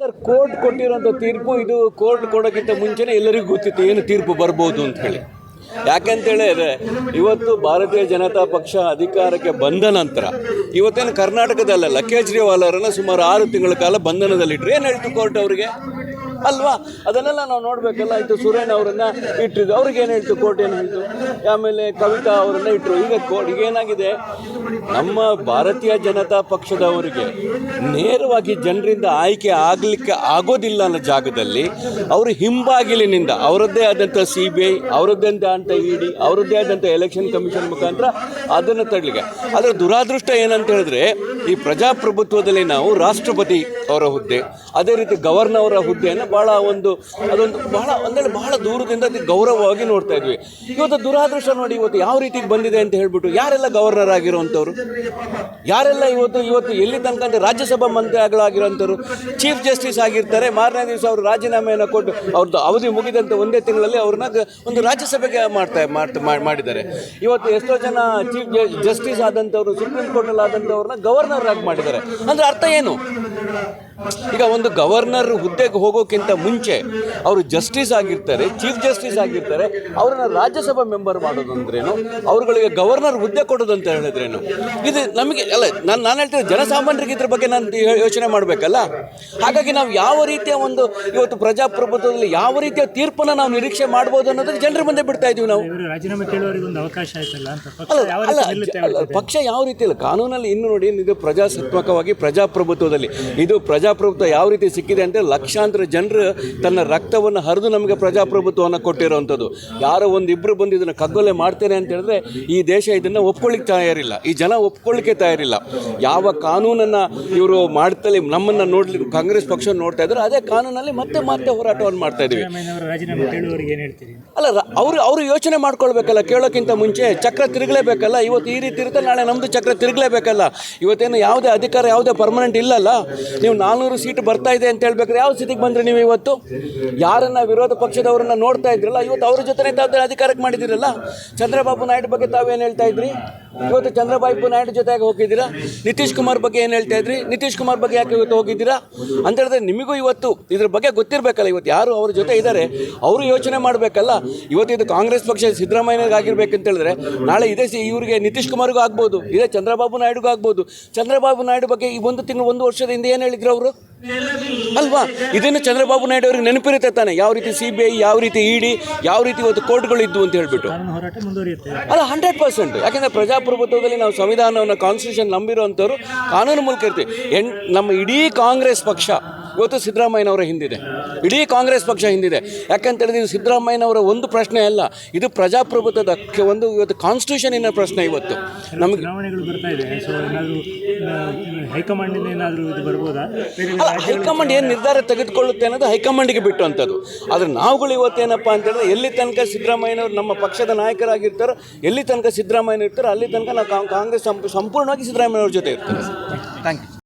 Sir, court ಕೊಟ್ಟಿರೋಂಥ ತೀರ್ಪು, ಇದು court ಕೊಡೋಕ್ಕಿಂತ ಮುಂಚೆನೇ ಎಲ್ಲರಿಗೂ ಗೊತ್ತಿತ್ತು ಏನು ತೀರ್ಪು ಬರ್ಬೋದು ಅಂತ ಹೇಳಿ. ಯಾಕಂತ ಅದೇ, ಇವತ್ತು ಭಾರತೀಯ ಜನತಾ ಪಕ್ಷ ಅಧಿಕಾರಕ್ಕೆ ಬಂದ ನಂತರ, ಇವತ್ತೇನು ಕರ್ನಾಟಕದಲ್ಲ ಕೇಜ್ರಿವಾಲ್ ಅವರನ್ನು ಸುಮಾರು ಆರು ತಿಂಗಳ ಕಾಲ ಬಂಧನದಲ್ಲಿಟ್ರು. ಏನು ಹೇಳ್ತು ಕೋರ್ಟ್ ಅವರಿಗೆ? ಅಲ್ವಾ? ಅದನ್ನೆಲ್ಲ ನಾವು ನೋಡಬೇಕಲ್ಲ. ಇದು ಸುರೇನ್ ಅವರನ್ನು ಇಟ್ಟಿದ್ರು ಅವ್ರಿಗೆ ಏನು ಹೇಳ್ತು ಕೋರ್ಟ್ ಏನು ಹೇಳ್ತು ಆಮೇಲೆ ಕವಿತಾ ಅವರನ್ನು ಇಟ್ಟರು ಈಗ ಕೋರ್ಟ್ ಏನಾಗಿದೆ? ನಮ್ಮ ಭಾರತೀಯ ಜನತಾ ಪಕ್ಷದವರಿಗೆ ನೇರವಾಗಿ ಜನರಿಂದ ಆಯ್ಕೆ ಆಗಲಿಕ್ಕೆ ಆಗೋದಿಲ್ಲ ಅನ್ನೋ ಜಾಗದಲ್ಲಿ ಅವರು ಹಿಂಬಾಗಿಲಿನಿಂದ, ಅವರದ್ದೇ ಆದಂಥ ಸಿ ಬಿ ಐ, ಅವರದ್ದೇ ಆದಂಥ ಇ ಡಿ, ಅವರದ್ದೇ ಆದಂಥ ಎಲೆಕ್ಷನ್ ಕಮಿಷನ್ ಮುಖಾಂತರ ಅದನ್ನು ತಡಲಿಕ್ಕೆ. ಅದರ ದುರಾದೃಷ್ಟ ಏನಂತ ಹೇಳಿದ್ರೆ ಈ ಪ್ರಜಾಪ್ರಭುತ್ವದಲ್ಲಿ ನಾವು ರಾಷ್ಟ್ರಪತಿ ಅವರ ಹುದ್ದೆ, ಅದೇ ರೀತಿ ಗವರ್ನರ್ ಅವರ ಹುದ್ದೆಯನ್ನು ಭಾಳ ಒಂದು, ಅದೊಂದು ಬಹಳ, ಅಂದರೆ ಬಹಳ ದೂರದಿಂದ ಗೌರವವಾಗಿ ನೋಡ್ತಾ ಇದ್ವಿ. ಇವತ್ತು ದುರಾದೃಷ್ಟ ನೋಡಿ ಇವತ್ತು ಯಾವ ರೀತಿ ಬಂದಿದೆ ಅಂತ ಹೇಳ್ಬಿಟ್ಟು ಯಾರೆಲ್ಲ ಗವರ್ನರ್ ಆಗಿರುವಂಥವ್ರು? ಯಾರೆಲ್ಲ ಇವತ್ತು ಇವತ್ತು ಎಲ್ಲಿ ತನಕ ಅಂದರೆ ರಾಜ್ಯಸಭಾ ಮಂತ್ರಿಗಳಾಗಿರೋಂಥವ್ರು ಚೀಫ್ ಜಸ್ಟಿಸ್ ಆಗಿರ್ತಾರೆ, ಮಾರನೇ ದಿವಸ ಅವರು ರಾಜೀನಾಮೆಯನ್ನು ಕೊಟ್ಟು ಅವ್ರದ್ದು ಅವಧಿ ಮುಗಿದಂಥ ಒಂದೇ ತಿಂಗಳಲ್ಲಿ ಅವ್ರನ್ನ ಒಂದು ರಾಜ್ಯಸಭೆಗೆ ಮಾಡ್ತಾ ಮಾಡ್ತಾ ಮಾಡಿದ್ದಾರೆ. ಇವತ್ತು ಎಷ್ಟೋ ಜನ ಚೀಫ್ ಜಸ್ಟಿಸ್ ಆದಂಥವ್ರು, ಸುಪ್ರೀಂ ಕೋರ್ಟಲ್ಲಿ ಆದಂಥವ್ರನ್ನ ಗವರ್ನರ್ ಆಗಿ ಮಾಡಿದ್ದಾರೆ. ಅಂದ್ರೆ ಅರ್ಥ ಏನು? ಈಗ ಒಂದು ಗವರ್ನರ್ ಹುದ್ದೆಗೆ ಹೋಗೋಕ್ಕಿಂತ ಮುಂಚೆ ಅವರು ಜಸ್ಟಿಸ್ ಆಗಿರ್ತಾರೆ ಚೀಫ್ ಜಸ್ಟಿಸ್ ಆಗಿರ್ತಾರೆ ಅವರನ್ನ ರಾಜ್ಯಸಭಾ ಮೆಂಬರ್ ಮಾಡೋದು ಅಂದ್ರೇನು ಅವ್ರುಗಳಿಗೆ ಗವರ್ನರ್ ಹುದ್ದೆ ಕೊಡೋದು ಅಂತ ಹೇಳಿದ್ರೇನು? ಇದು ನಮಗೆ ಅಲ್ಲ ನಾನು ನಾನು ಹೇಳ್ತೀನಿ ಜನಸಾಮಾನ್ಯರಿಗೆ ಇದ್ರ ಬಗ್ಗೆ ನಾನು ಯೋಚನೆ ಮಾಡಬೇಕಲ್ಲ? ಹಾಗಾಗಿ ನಾವು ಯಾವ ರೀತಿಯ ಒಂದು ಇವತ್ತು ಪ್ರಜಾಪ್ರಭುತ್ವದಲ್ಲಿ ಯಾವ ರೀತಿಯ ತೀರ್ಪನ್ನು ನಾವು ನಿರೀಕ್ಷೆ ಮಾಡ್ಬೋದು ಅನ್ನೋದಕ್ಕೆ ಜನರ ಮುಂದೆ ಬಿಡ್ತಾ ಇದೀವಿ ನಾವು. ರಾಜೀನಾಮೆ ಕೇಳುವವರಿಗೆ ಒಂದು ಅವಕಾಶ ಆಯ್ತಲ್ಲ ಪಕ್ಷ ಅಲ್ಲ ಯಾವ ರೀತಿ ಪಕ್ಷ ಯಾವ ಇಲ್ಲ? ಕಾನೂನಲ್ಲಿ ಇನ್ನು ನೋಡಿ ಇದು ಪ್ರಜಾಸತ್ಮಕವಾಗಿ ಪ್ರಜಾಪ್ರಭುತ್ವದಲ್ಲಿ. ಇದು ಪ್ರಜಾಪ್ರಭುತ್ವ ಯಾವ ರೀತಿ ಸಿಕ್ಕಿದೆ ಅಂದರೆ ಲಕ್ಷಾಂತರ ಜನರು ತನ್ನ ರಕ್ತವನ್ನು ಹರಿದು ನಮಗೆ ಪ್ರಜಾಪ್ರಭುತ್ವವನ್ನು ಕೊಟ್ಟಿರುವಂಥದ್ದು. ಯಾರೋ ಒಂದು ಇಬ್ಬರು ಬಂದು ಇದನ್ನು ಕಗ್ಗೊಲೆ ಮಾಡ್ತೇನೆ ಅಂತ ಹೇಳಿದ್ರೆ ಈ ದೇಶ ಇದನ್ನು ಒಪ್ಕೊಳ್ಳಿಕ್ಕೆ ತಯಾರಿಲ್ಲ. ಈ ಜನ ಒಪ್ಕೊಳ್ಳಿಕ್ಕೆ ತಯಾರಿಲ್ಲ. ಯಾವ ಕಾನೂನನ್ನು ಇವರು ಮಾಡ್ತಲೇ ನಮ್ಮನ್ನು ನೋಡ್ಲಿ ಕಾಂಗ್ರೆಸ್ ಪಕ್ಷ ನೋಡ್ತಾ ಇದ್ದಾರೆ ಅದೇ ಕಾನೂನಲ್ಲಿ ಮತ್ತೆ ಮತ್ತೆ ಹೋರಾಟವನ್ನು ಮಾಡ್ತಾ ಇದ್ದೀವಿ ಅಲ್ಲ ಅವರು ಅವರು ಯೋಚನೆ ಮಾಡ್ಕೊಳ್ಬೇಕಲ್ಲ ಕೇಳೋಕ್ಕಿಂತ ಮುಂಚೆ ಚಕ್ರ ತಿರುಗಲೇಬೇಕಲ್ಲ ಇವತ್ತು ಈ ರೀತಿ ಇರುತ್ತೆ ನಾಳೆ ನಮ್ಮದು ಚಕ್ರ ತಿರುಗಲೇಬೇಕಲ್ಲ. ಇವತ್ತೇನು ಯಾವುದೇ ಅಧಿಕಾರ, ಯಾವುದೇ ಪರ್ಮನೆಂಟ್ ಇಲ್ಲಲ್ಲ. ನೀವು ನಾನ್ನೂರು ಸೀಟ್ ಬರ್ತಾ ಇದೆ ಅಂತ ಹೇಳ್ಬೇಕಾದ್ರೆ ಯಾವ ಸ್ಥಿತಿಗೆ ಬಂದ್ರೆ ನೀವು ಇವತ್ತು? ಯಾರನ್ನ ವಿರೋಧ ಪಕ್ಷದವರನ್ನ ನೋಡ್ತಾ ಇದ್ರಲ್ಲ? ಇವತ್ತು ಅವ್ರ ಜೊತೆ ತಾವೇ ಅಧಿಕಾರಕ್ಕೆ ಮಾಡಿದಿರಲ್ಲ ಚಂದ್ರಬಾಬು ನಾಯ್ಡು ಬಗ್ಗೆ ತಾವೇನು ಹೇಳ್ತಾ ಇದ್ರಿ? ಇವತ್ತು ಚಂದ್ರಬಾಬು ನಾಯ್ಡು ಜೊತೆಗೆ ಹೋಗಿದ್ದೀರಾ? ನಿತೀಶ್ ಕುಮಾರ್ ಬಗ್ಗೆ ಏನು ಹೇಳ್ತಾ ಇದ್ರಿ? ನಿತೀಶ್ ಕುಮಾರ್ ಬಗ್ಗೆ ಯಾಕೆ ಇವತ್ತು ಹೋಗಿದ್ದೀರಾ? ಅಂತ ಹೇಳಿದ್ರೆ ನಿಮಗೂ ಇವತ್ತು ಇದ್ರ ಬಗ್ಗೆ ಗೊತ್ತಿರಬೇಕಲ್ಲ ಇವತ್ತು. ಯಾರು ಅವ್ರ ಜೊತೆ ಇದ್ದಾರೆ ಅವರು ಯೋಚನೆ ಮಾಡಬೇಕಲ್ಲ. ಇವತ್ತು ಇದು ಕಾಂಗ್ರೆಸ್ ಪಕ್ಷ ಸಿದ್ದರಾಮಯ್ಯನಿಗೆ ಆಗಿರ್ಬೇಕಂತ ಹೇಳಿದ್ರೆ ನಾಳೆ ಇದೇ ಇವರಿಗೆ ನಿತೀಶ್ ಕುಮಾರ್ಗೂ ಆಗ್ಬೋದು, ಇದೇ ಚಂದ್ರಬಾಬು ನಾಯ್ಡುಗೂ ಆಗ್ಬೋದು. ಚಂದ್ರಬಾಬು ನಾಯ್ಡು ಬಗ್ಗೆ ಈ ಒಂದು ತಿಂಗಳು ಒಂದು ವರ್ಷದ ಹಿಂದೆ ಏನು ಹೇಳಿದ್ರು ಅವರು? ಅಲ್ವಾ? ಇದನ್ನು ಚಂದ್ರಬಾಬು ನಾಯ್ಡು ಅವ್ರಿಗೆ ನೆನಪಿರುತ್ತೆ ತಾನೆ. ಯಾವ ರೀತಿ ಸಿ ಬಿ ಐ ಯಾವ ರೀತಿ ಇಡಿ ಯಾವ ರೀತಿ ಇವತ್ತು ಕೋರ್ಟ್ಗಳು ಇದ್ದು ಅಂತ ಹೇಳ್ಬಿಟ್ಟು. ಅಲ್ಲ ಹಂಡ್ರೆಡ್ ಪರ್ಸೆಂಟ್ ಯಾಕೆಂದರೆ ಪ್ರಜಾಪ್ರಭುತ್ವದಲ್ಲಿ ನಾವು ಸಂವಿಧಾನವನ್ನು ಕಾನ್ಸ್ಟಿಟ್ಯೂಷನ್ ನಂಬಿರುವಂಥವ್ರು ಕಾನೂನು ಮೂಲಕ ಇರ್ತೀವಿ. ಎನ್ ನಮ್ಮ ಇಡೀ ಕಾಂಗ್ರೆಸ್ ಪಕ್ಷ ಇವತ್ತು ಸಿದ್ದರಾಮಯ್ಯನವರ ಹಿಂದಿದೆ. ಇಡೀ ಕಾಂಗ್ರೆಸ್ ಪಕ್ಷ ಹಿಂದಿದೆ. ಯಾಕಂತ ಹೇಳಿದ್ರೆ ಇದು ಸಿದ್ದರಾಮಯ್ಯನವರ ಒಂದು ಪ್ರಶ್ನೆ ಅಲ್ಲ ಇದು ಪ್ರಜಾಪ್ರಭುತ್ವದಕ್ಕೆ ಒಂದು ಇವತ್ತು ಕಾನ್ಸ್ಟಿಟ್ಯೂಷನಿನ ಪ್ರಶ್ನೆ ಇವತ್ತು. ನಮಗೆ ಬರ್ತಾ ಇದೆ. ಸೊ ಏನಾದರೂ ಹೈಕಮಾಂಡಿಂದ ಏನಾದರೂ ಇದು ಬರ್ಬೋದಾ? ಬೇರೆ ಬೇರೆ ಹೈಕಮಾಂಡ್ ಏನು ನಿರ್ಧಾರ ತೆಗೆದುಕೊಳ್ಳುತ್ತೆ ಅನ್ನೋದು ಹೈಕಮಾಂಡ್ಗೆ ಬಿಟ್ಟು ಅಂಥದ್ದು ಆದರೆ ನಾವುಗಳು ಇವತ್ತೇನಪ್ಪ ಅಂತ ಹೇಳಿದ್ರೆ ಎಲ್ಲಿ ತನಕ ಸಿದ್ದರಾಮಯ್ಯನವರು ನಮ್ಮ ಪಕ್ಷದ ನಾಯಕರಾಗಿರ್ತಾರೋ ಎಲ್ಲಿ ತನಕ ಸಿದ್ದರಾಮಯ್ಯ ಇರ್ತಾರೋ ಅಲ್ಲಿ ತನಕ ನಾವು ಕಾಂಗ್ರೆಸ್ ಸಂಪೂರ್ಣವಾಗಿ ಸಿದ್ದರಾಮಯ್ಯವ್ರ ಜೊತೆ ಇರ್ತಾರೆ ಥ್ಯಾಂಕ್ ಯು